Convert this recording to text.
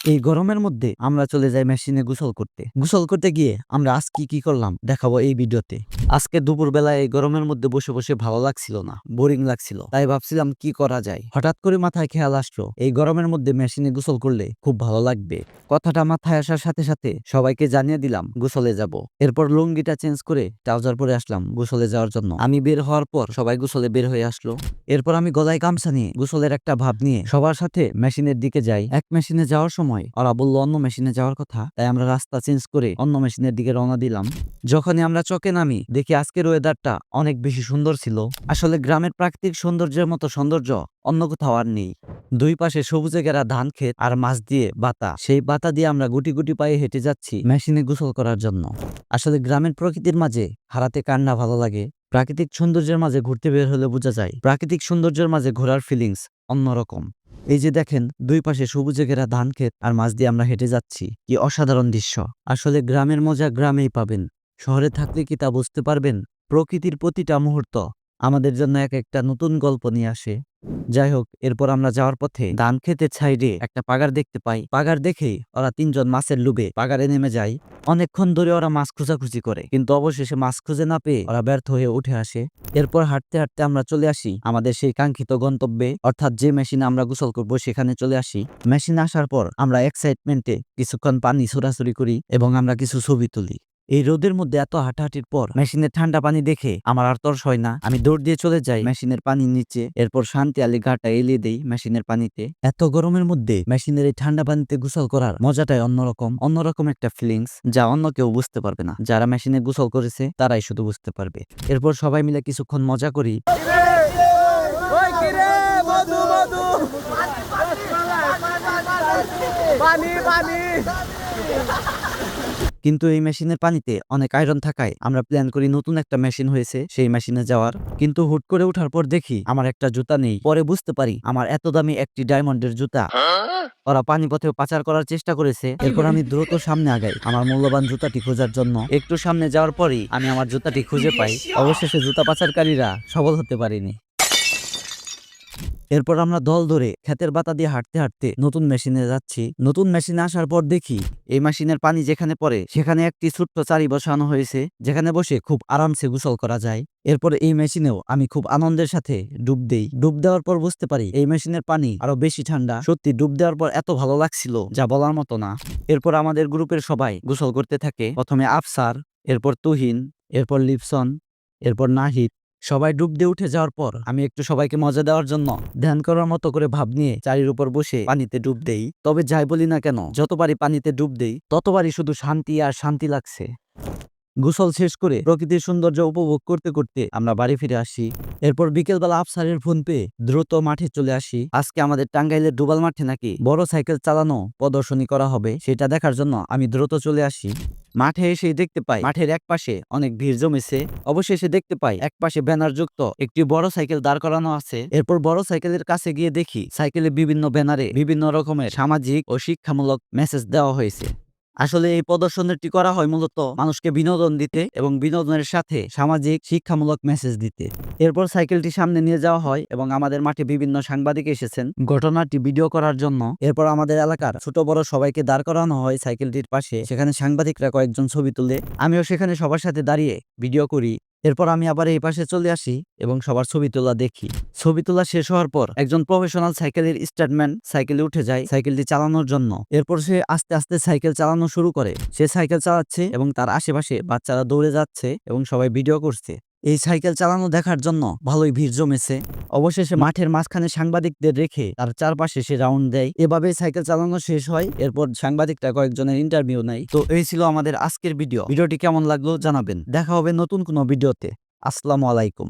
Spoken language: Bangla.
এই গরমের মধ্যে আমরা চলে যাই মেশিনে গোসল করতে। গোসল করতে গিয়ে আমরা আজ কি কি করলাম দেখাবো এই ভিডিওতে। আজকে দুপুরবেলা এই গরমের মধ্যে বসে বসে ভালো লাগছিল না বোরিং লাগছিল। তাই ভাবছিলাম কি করা যায়? হঠাৎ করে মাথায় খেয়াল আসলো, এই গরমের মধ্যে মেশিনে গোসল করলে খুব ভালো লাগবে। কথাটা মাথায় আসার সাথে সাথে সবাইকে জানিয়ে দিলাম, গোসলে যাব। এরপর লুঙ্গিটা চেঞ্জ করে ট্রাউজার পরে আসলাম গোসলে যাওয়ার জন্য। আমি বের হওয়ার পর সবাই গোসলে বের হয়ে আসলো। এরপর আমি গলায় গামছা নিয়ে গোসলের একটা ভাব নিয়ে সবার সাথে মেশিনের দিকে যাই। এক মেশিনে যাওয়ার সময় ওরা বলল, অন্য মেশিনে যাওয়ার কথা। তাই আমরা রাস্তা চেঞ্জ করে অন্য মেশিনের দিকে রওনা দিলাম। যখনই আমরা চকে নামি দেখি আজকের ওয়েদারটা অনেক বেশি সুন্দর ছিল। আসলে গ্রামের প্রাকৃতিক সৌন্দর্যের মতো সৌন্দর্য অন্য কোথাও আর নেই। দুই পাশে সবুজে ঘেরা ধান ক্ষেত আর মাছ দিয়ে বাতা। সেই বাতা দিয়ে আমরা গুটি গুটি পায়ে হেঁটে যাচ্ছি মেশিনে গোসল করার জন্য। আসলে গ্রামের প্রকৃতির মাঝে হারাতে কান্না ভালো লাগে? প্রাকৃতিক সৌন্দর্যের মাঝে ঘুরতে বের হলে বোঝা যায়, প্রাকৃতিক সৌন্দর্যের মাঝে ঘোরার ফিলিংস অন্যরকম। এই যে দেখেন, দুই পাশে সবুজে ঘেরা ধান ক্ষেত আর মাছ দিয়ে আমরা হেঁটে যাচ্ছি। কি অসাধারণ দৃশ্য। আসলে গ্রামের মজা গ্রামেই পাবেন। শহরে থাকলে কি তা বুঝতে পারবেন? প্রকৃতির প্রতিটা মুহূর্ত আমাদের জন্য এক একটা নতুন গল্প নিয়ে আসে। যাই হোক, এরপর আমরা যাওয়ার পথে ধান খেতের ছাইড়ে একটা পাগার দেখতে পাই। পাগার দেখেই ওরা তিনজন মাছের লুবে পাগারে নেমে যায়। অনেকক্ষণ ধরে ওরা মাছ খোঁজাখুঁজি করে, কিন্তু অবশেষে মাছ খুঁজে না পেয়ে ওরা ব্যর্থ হয়ে উঠে আসে। এরপর হাঁটতে হাঁটতে আমরা চলে আসি আমাদের সেই কাঙ্ক্ষিত গন্তব্যে। অর্থাৎ যে মেশিনে আমরা গোসল করব সেখানে চলে আসি। মেশিন আসার পর আমরা এক্সাইটমেন্টে কিছুক্ষণ পানি ছোড়াছুরি করি এবং আমরা কিছু ছবি তুলি। এই রোদের মধ্যে এত হাঁটাহাঁটির পর মেশিনের ঠান্ডা পানি দেখে আমার আর তর্স হয় না আমি দৌড় দিয়ে চলে যাই মেশিনের পানির নিচে এরপর শান্তি আলি গাটা এলিয়ে দেই মেশিনের পানিতে এত গরমের মধ্যে মেশিনের এই ঠান্ডা পানিতে গোসল করার মজাটাই অন্যরকম অন্যরকম একটা ফিলিংস যা অন্য কেউ বুঝতে পারবে না যারা মেশিনে গোসল করেছে তারাই শুধু বুঝতে পারবে এরপর সবাই মিলে কিছুক্ষণ মজা করি পানি পানি কিন্তু এই মেশিনের পানিতে অনেক আয়রন থাকায় আমরা প্ল্যান করি নতুন একটা মেশিন হয়েছে সেই মেশিনে যাওয়ার। কিন্তু হুট করে ওঠার পর দেখি আমার একটা জুতা নেই। পরে বুঝতে পারি আমার এত দামি একটি ডায়মন্ডের জুতা। ওরা পানি পথে পাচার করার চেষ্টা করেছে। এরপর আমি দ্রুত সামনে আগাই আমার মূল্যবান জুতাটি খোঁজার জন্য। একটু সামনে যাওয়ার পরেই আমি আমার জুতাটি খুঁজে পাই। অবশেষে জুতা পাচারকারীরা সফল হতে পারিনি। এরপর আমরা দল ধরে ক্ষেতের বাতা দিয়ে হাঁটতে হাঁটতে নতুন মেশিনে যাচ্ছি। নতুন মেশিনে আসার পর দেখি এই মেশিনের পানি যেখানে পড়ে, সেখানে একটি ছোট্ট চারি বসানো হয়েছে, যেখানে বসে খুব আরামসে গোসল করা যায়। এরপর এই মেশিনেও আমি খুব আনন্দের সাথে ডুব দেই। ডুব দেওয়ার পর বুঝতে পারি এই মেশিনের পানি আরও বেশি ঠান্ডা। সত্যি ডুব দেওয়ার পর এত ভালো লাগছিল যা বলার মতো না। এরপর আমাদের গ্রুপের সবাই গোসল করতে থাকে। প্রথমে আফসার, এরপর তুহিন, এরপর লিপসন, এরপর নাহিদ। সবাই ডুব দিয়ে উঠে যাওয়ার পর আমি একটু সবাইকে মজা দেওয়ার জন্য ধ্যান করার মতো করে ভাব নিয়ে চারির উপর বসে পানিতে ডুব দেই। তবে যাই বলি না কেন যতবারই পানিতে ডুব দেই ততবারই শুধু শান্তি আর শান্তি লাগছে। গোসল শেষ করে প্রকৃতির সৌন্দর্য উপভোগ করতে করতে আমরা বাড়ি ফিরে আসি। এরপর বিকেলবেলা আফসারের ফোন পেয়ে দ্রুত মাঠে চলে আসি। আজকে আমাদের টাঙ্গাইলের ডুবাল মাঠে নাকি বড় সাইকেল চালানো প্রদর্শনী করা হবে সেটা দেখার জন্য আমি দ্রুত চলে আসি। মাঠে এসে দেখতে পাই মাঠের এক পাশে অনেক ভিড় জমেছে। অবশেষে দেখতে পাই এক পাশে ব্যানার যুক্ত একটি বড় সাইকেল দাঁড় করানো আছে। এরপর বড় সাইকেলের কাছে গিয়ে দেখি সাইকেলে বিভিন্ন ব্যানারে বিভিন্ন রকমের সামাজিক ও শিক্ষামূলক মেসেজ দেওয়া হয়েছে। আসলে এই প্রদর্শনীটি করা হয় মূলত মানুষকে বিনোদন দিতে এবং বিনোদনের সাথে সামাজিক শিক্ষামূলক মেসেজ দিতে। এরপর সাইকেলটি সামনে নিয়ে যাওয়া হয় এবং আমাদের মাঠে বিভিন্ন সাংবাদিক এসেছেন। ঘটনাটি ভিডিও করার জন্য এরপর আমাদের এলাকার ছোট বড় সবাইকে দাঁড় করানো হয় সাইকেলটির পাশে। সেখানে সাংবাদিকরা কয়েকজন ছবি তুলে, আমিও সেখানে সবার সাথে দাঁড়িয়ে ভিডিও করি। এরপর আমি আবার এই পাশে চলে আসি এবং সবার ছবি তোলা দেখি। ছবি তোলা শেষ হওয়ার পর একজন প্রফেশনাল সাইকেলের স্টার্টম্যান সাইকেলে উঠে যায় সাইকেলটি চালানোর জন্য। এরপর সে আস্তে আস্তে সাইকেল চালানো শুরু করে। সে সাইকেল চালাচ্ছে এবং তার আশেপাশে বাচ্চারা দৌড়ে যাচ্ছে এবং সবাই ভিডিও করছে। এই সাইকেল চালানো দেখার জন্য ভালোই ভিড় জমেছে। অবশেষে মাঠের মাঝখানে সাংবাদিকদের রেখে তার চারপাশে সে রাউন্ড দেয়। এভাবে সাইকেল চালানো শেষ হয় এরপর সাংবাদিকটা কয়েকজনের ইন্টারভিউ নেয়। তো এই ছিল আমাদের আজকের ভিডিও ভিডিওটি কেমন লাগল জানাবেন। দেখা হবে নতুন কোনো ভিডিওতে আসসালামু আলাইকুম।